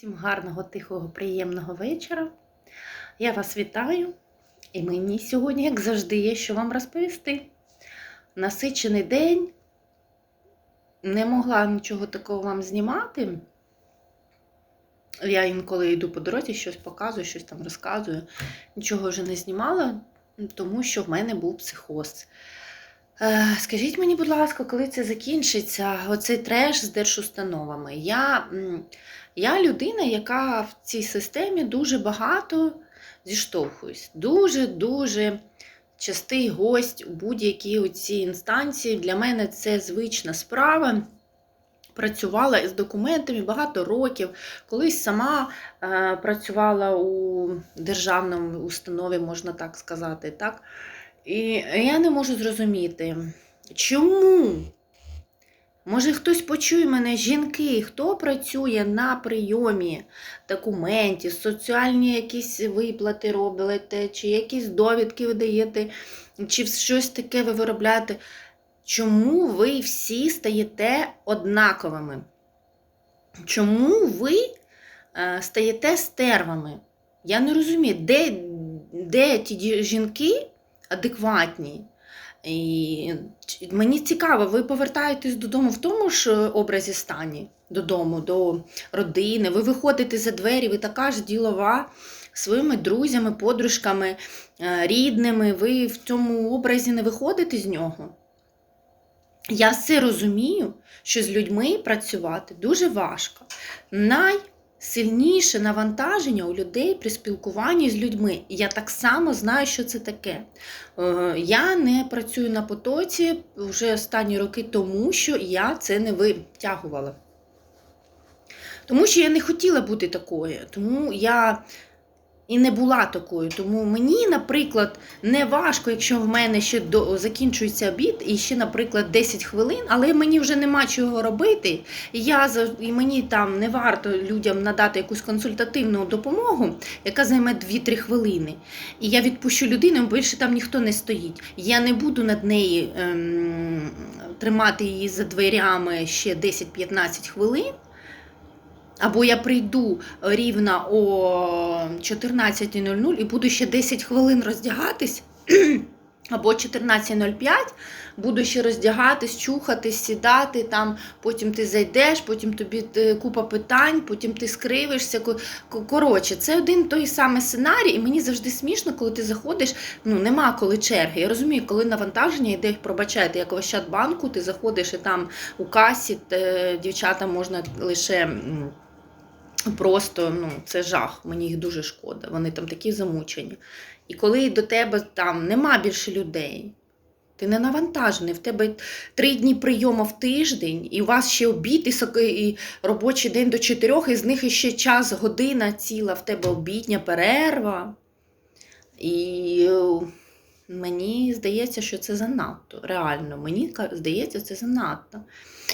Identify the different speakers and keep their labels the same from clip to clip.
Speaker 1: Всім гарного, тихого, приємного вечора. Я вас вітаю. І мені сьогодні, як завжди, є що вам розповісти. Насичений день. Не могла нічого такого вам знімати. Я інколи йду по дорозі, щось показую, щось там розказую. Нічого вже не знімала, тому що в мене був психоз. Е, Скажіть мені, будь ласка, коли це закінчиться, оцей треш з держустановами? Я, я людина, яка в цій системі дуже багато зіштовхуюсь. Дуже-дуже частий гость у будь-якій цій інстанції. Для мене це звична справа. Працювала із документами багато років. Колись сама е, працювала у державному установі, можна так сказати. Так? І я не можу зрозуміти, чому? Може, хтось почує мене, жінки, хто працює на прийомі документів, соціальні якісь виплати робите, чи якісь довідки ви даєте, чи щось таке ви виробляєте. Чому ви всі стаєте однаковими? Чому ви е, стаєте стервами? Я не розумію, де, де ті жінки адекватні? І мені цікаво, ви повертаєтесь додому в тому ж е, образі стані, додому, до родини, ви виходите за двері, ви така ж ділова своїми друзями, подружками, е, рідними, ви в цьому образі не виходите з нього. Я все розумію, що з людьми працювати дуже важко. Найсильніше навантаження у людей при спілкуванні з людьми. Я так само знаю, що це таке. Е, Я не працюю на потоці вже останні роки, тому що я це не витягувала. Тому що я не хотіла бути такою. Тому я і не була такою. Тому мені, наприклад, не важко, якщо в мене ще до, закінчується обід і ще, наприклад, 10 хвилин, але мені вже нема чого робити. Я, і мені там не варто людям надати якусь консультативну допомогу, яка займе 2-3 хвилини. І я відпущу людину, більше там ніхто не стоїть. Я не буду над нею ем, тримати її за дверями ще 10-15 хвилин. Або я прийду рівно о 14.00 і буду ще 10 хвилин роздягатись, або 14.05 буду ще роздягатись, чухатись, сідати там, потім ти зайдеш, потім тобі е, купа питань, потім ти скривишся. Ко- ко- Коротше, це один той самий сценарій, і мені завжди смішно, коли ти заходиш, ну нема коли черги. Я розумію, коли навантаження йде, пробачайте, як в Ощадбанку, ти заходиш і там у касі е, дівчата можна лише. Просто ну, це жах, мені їх дуже шкода. Вони там такі замучені. І коли до тебе там нема більше людей, ти не навантажений, в тебе три дні прийому в тиждень, і у вас ще обід, і робочий день до чотирьох, і з них ще час, година ціла, в тебе обідня перерва. І е, мені здається, що це занадто. Реально, мені здається, це занадто.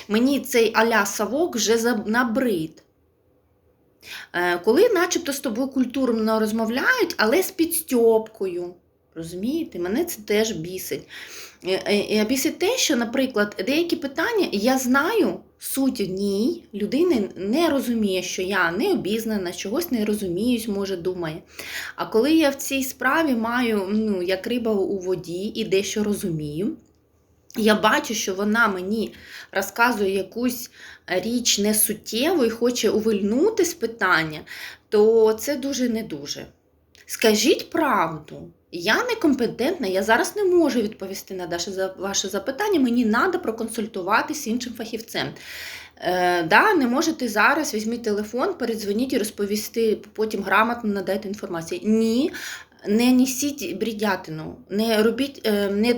Speaker 1: Мені цей аля савок вже набрид. Е, Коли начебто з тобою культурно розмовляють, але з підстьопкою. Розумієте, мене це теж бісить. Е, е, Бісить те, що, наприклад, деякі питання я знаю суть ній, людина не розуміє, що я не обізнана, чогось не розуміюсь, може, думає. А коли я в цій справі маю, ну, як риба у воді і дещо розумію, я бачу, що вона мені розказує якусь річ несуттєву і хоче увильнути з питання, то це дуже не дуже. Скажіть правду, я некомпетентна, я зараз не можу відповісти на ваше запитання, мені треба проконсультуватися з іншим фахівцем. Е, да, не можете зараз, візьміть телефон, передзвоніть і розповісти, потім грамотно надайте інформацію. Ні, не несіть брідятину, не робіть, е, не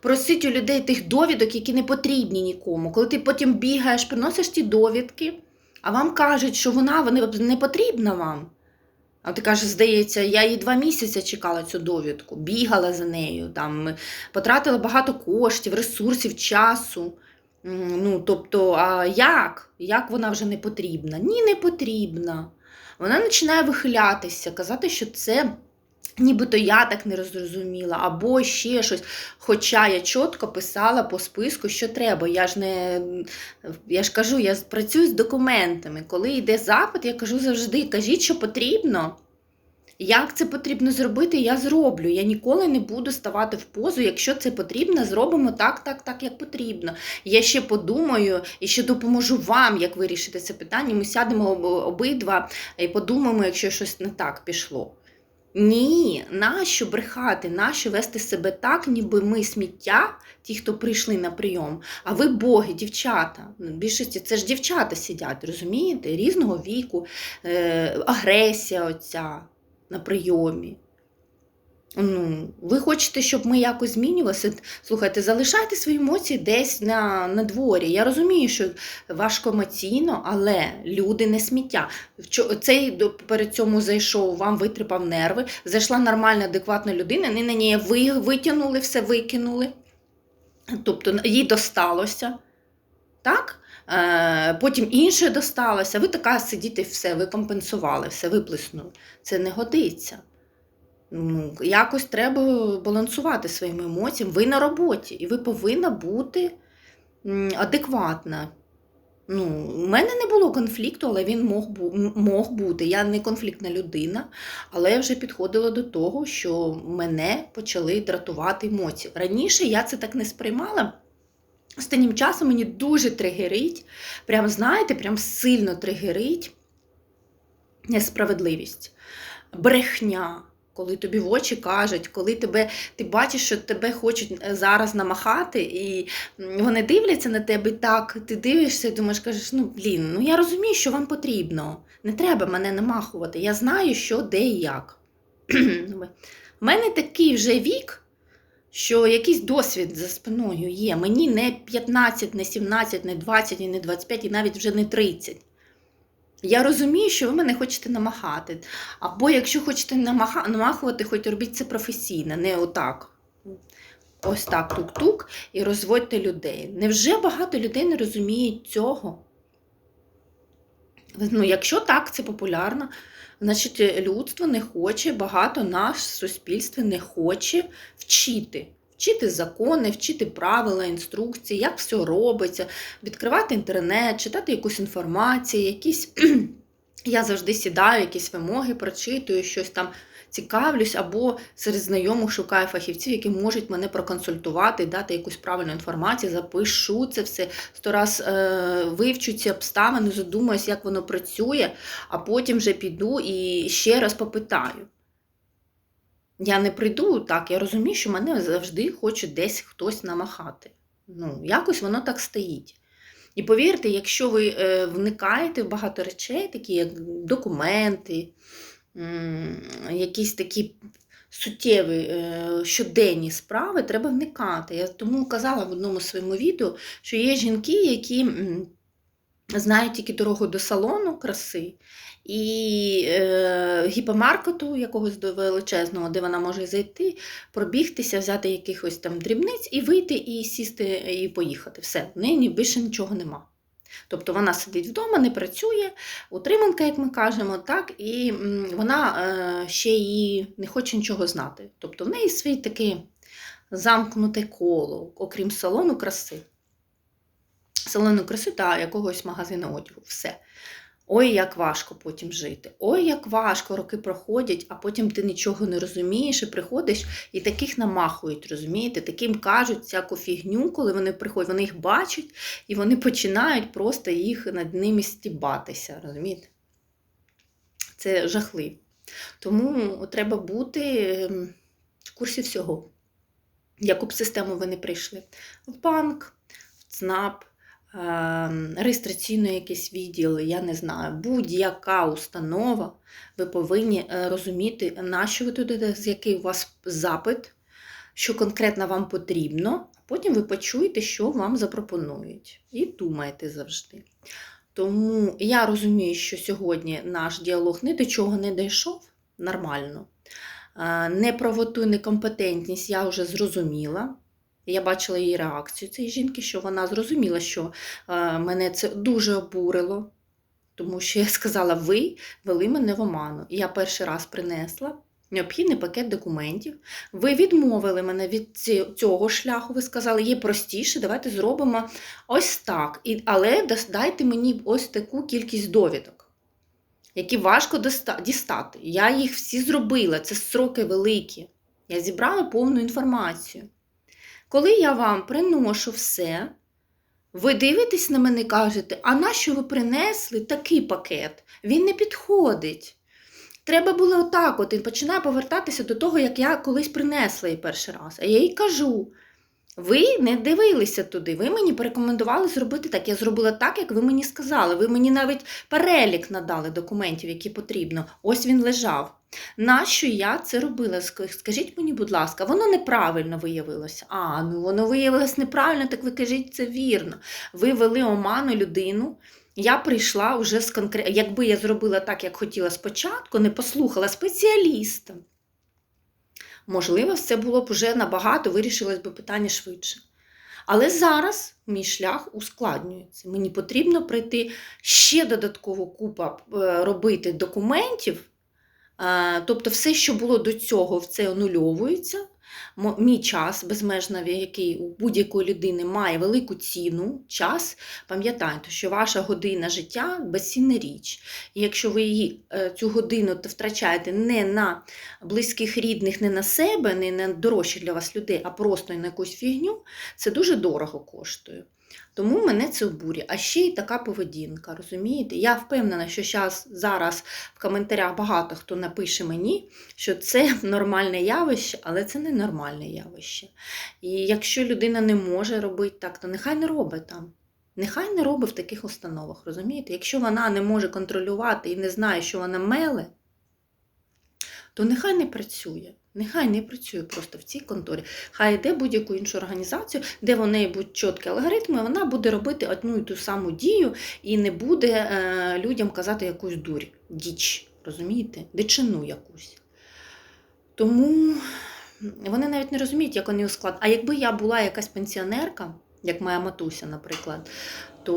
Speaker 1: просить у людей тих довідок, які не потрібні нікому. Коли ти потім бігаєш, приносиш ті довідки, а вам кажуть, що вона вона не потрібна вам. А ти кажеш, здається, я її два місяці чекала цю довідку, бігала за нею, там, потратила багато коштів, ресурсів, часу. Ну, тобто, а як? Як вона вже не потрібна? Ні, не потрібна. Вона починає вихилятися, казати, що це Нібито я так не зрозуміла, або ще щось. Хоча я чітко писала по списку, що треба. Я ж не я ж кажу, я працюю з документами. Коли йде запит, я кажу завжди: кажіть, що потрібно. Як це потрібно зробити, я зроблю. Я ніколи не буду ставати в позу, якщо це потрібно, зробимо так, так, так, як потрібно. Я ще подумаю і ще допоможу вам, як вирішити це питання. Ми сядемо обидва і подумаємо, якщо щось не так пішло. Ні, нащо брехати, нащо вести себе так, ніби ми сміття, ті, хто прийшли на прийом, а ви боги, дівчата. В більшості це ж дівчата сидять, розумієте? Різного віку, е, агресія оця на прийомі. Ну, Ви хочете, щоб ми якось змінювалися? Слухайте, залишайте свої емоції десь на на дворі. Я розумію, що важко емоційно, але люди не сміття. Цей перед цьому зайшов, вам витрипав нерви, зайшла нормальна, адекватна людина, не на неї ви витягнули, все викинули. Тобто їй досталося. Так? Е, потім інше досталося, ви така сидіти, все, ви компенсували, все виплеснули. Це не годиться. Ну, Якось треба балансувати своїми емоціями. Ви на роботі, і ви повинна бути адекватна. Ну, У мене не було конфлікту, але він мог мог бути. Я не конфліктна людина, але я вже підходила до того, що мене почали дратувати емоції. Раніше я це так не сприймала. Останнім часом мені дуже тригерить, прям, знаєте, прям сильно тригерить несправедливість, брехня. Коли тобі в очі кажуть, коли тебе, ти бачиш, що тебе хочуть е, зараз намахати, і вони дивляться на тебе так, ти дивишся і думаєш, кажеш, ну блін, ну я розумію, що вам потрібно. Не треба мене намахувати. Я знаю, що де і як. У мене такий вже вік, що якийсь досвід за спиною є. Мені не 15, не 17, не 20, і не 25, і навіть вже не 30. Я розумію, що ви мене хочете намахати. Або якщо хочете намахувати, хоч робіть це професійно, не отак. Ось так тук-тук і розводьте людей. Невже багато людей не розуміють цього? Ну, Якщо так, це популярно, значить людство не хоче, багато наш суспільство не хоче вчити вчити закони, вчити правила, інструкції, як все робиться, відкривати інтернет, читати якусь інформацію, якісь. Я завжди сідаю, якісь вимоги, прочитую, щось там цікавлюсь, або серед знайомих шукаю фахівців, які можуть мене проконсультувати, дати якусь правильну інформацію, запишу це все, сто раз е, вивчу ці обставини, задумаюсь, як воно працює, а потім вже піду і ще раз попитаю. Я не прийду так, я розумію, що мене завжди хоче десь хтось намахати. Ну, Якось воно так стоїть. І повірте, якщо ви е, вникаєте в багато речей, такі як документи, якісь такі суттєві е, щоденні справи, треба вникати. Я тому казала в одному своєму відео, що є жінки, які знають тільки дорогу до салону краси і е, гіпермаркету якогось величезного, де вона може зайти, пробігтися, взяти якихось там дрібниць і вийти, і сісти, і поїхати. Все, в неї більше нічого нема. Тобто вона сидить вдома, не працює, утриманка, як ми кажемо, так, і вона е, ще її не хоче нічого знати. Тобто в неї свій таке замкнуте коло, окрім салону краси. Салону краси та якогось магазину одягу. Все. Ой, як важко потім жити. Ой, як важко, роки проходять, а потім ти нічого не розумієш і приходиш, і таких намахують, розумієте? Таким кажуть всяку фігню, коли вони приходять, вони їх бачать і вони починають просто їх над ними стібатися. розумієте? Це жахливо. Тому треба бути ем, в курсі всього. Яку б систему ви не прийшли? В банк, в ЦНАП. Ем, реєстраційний якийсь відділ, я не знаю, будь-яка установа, ви повинні е, розуміти, на що ви туди, з який у вас запит, що конкретно вам потрібно, а потім ви почуєте, що вам запропонують. І думаєте завжди. Тому я розумію, що сьогодні наш діалог ні до чого не дійшов нормально. Е, неправоту, некомпетентність я вже зрозуміла. Я бачила її реакцію цієї жінки, що вона зрозуміла, що е, мене це дуже обурило, тому що я сказала, ви вели мене в оману. Я перший раз принесла необхідний пакет документів. Ви відмовили мене від цього шляху. Ви сказали, є простіше, давайте зробимо ось так. І, але дайте мені ось таку кількість довідок, які важко дістати. Я їх всі зробила, це строки великі. Я зібрала повну інформацію. Коли я вам приношу все, ви дивитесь на мене і кажете, а нащо ви принесли такий пакет? Він не підходить. Треба було отак, от і починаю повертатися до того, як я колись принесла її перший раз. А я їй кажу: ви не дивилися туди, ви мені порекомендували зробити так. Я зробила так, як ви мені сказали. Ви мені навіть перелік надали документів, які потрібно. Ось він лежав. Нащо я це робила? Скажіть мені, будь ласка, воно неправильно виявилося. А, ну воно виявилось неправильно, так ви кажіть це вірно. Ви вели оману людину. Я прийшла вже з конкрет... Якби я зробила так, як хотіла спочатку, не послухала спеціаліста. Можливо, все було б вже набагато, вирішилось би питання швидше. Але зараз мій шлях ускладнюється. Мені потрібно пройти ще додатково купа е, робити документів. Е, Тобто, все, що було до цього, це анульовується. Мій час безмежний, який у будь-якої людини має велику ціну, час, пам'ятайте, що ваша година життя безцінна річ. І якщо ви її е, цю годину втрачаєте не на близьких рідних, не на себе, не на дорожчих для вас людей, а просто на якусь фігню, це дуже дорого коштує. Тому мене це обурює. А ще й така поведінка, розумієте? Я впевнена, що щас, зараз в коментарях багато хто напише мені, що це нормальне явище, але це не нормальне явище. І якщо людина не може робити так, то нехай не робить там. Нехай не робить в таких установах, розумієте? Якщо вона не може контролювати і не знає, що вона меле, то нехай не працює. Нехай не працює просто в цій конторі. Хай йде будь-яку іншу організацію, де в неї будуть чіткі алгоритми, вона буде робити одну і ту саму дію і не буде е, людям казати якусь дурь, діч, розумієте? Дичину якусь. Тому вони навіть не розуміють, як вони склад. А якби я була якась пенсіонерка, як моя матуся, наприклад, то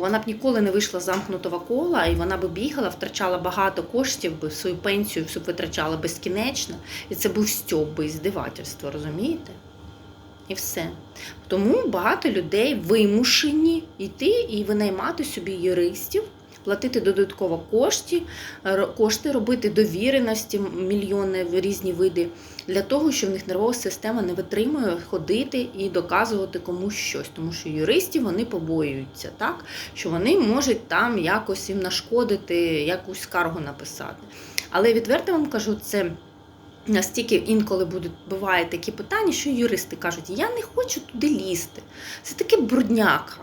Speaker 1: вона б ніколи не вийшла з замкнутого кола, і вона б бігала, втрачала багато коштів, би свою пенсію всю витрачала безкінечно. І це був стьоп би і здивательство, розумієте? І все. Тому багато людей вимушені йти і винаймати собі юристів, платити додатково кошти, кошти, робити довіреності, мільйони в різні види, для того, що в них нервова система не витримує ходити і доказувати комусь щось. Тому що юристів вони побоюються, так? що вони можуть там якось їм нашкодити, якусь скаргу написати. Але відверто вам кажу, це. Настільки інколи будуть буває такі питання, що юристи кажуть, я не хочу туди лізти. Це таке брудняка,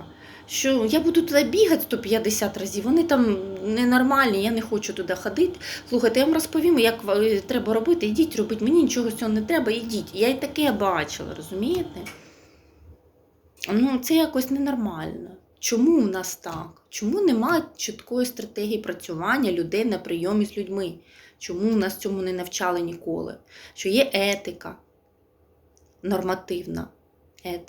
Speaker 1: що я буду туди бігати 150 разів, вони там ненормальні, я не хочу туди ходити. Слухайте, я вам розповім, як треба робити, ідіть робіть, мені нічого з цього не треба, ідіть. Я і таке бачила, розумієте? Ну, це якось ненормально. Чому в нас так? Чому немає чіткої стратегії працювання людей на прийомі з людьми? Чому нас цьому не навчали ніколи? Що є етика нормативна етика.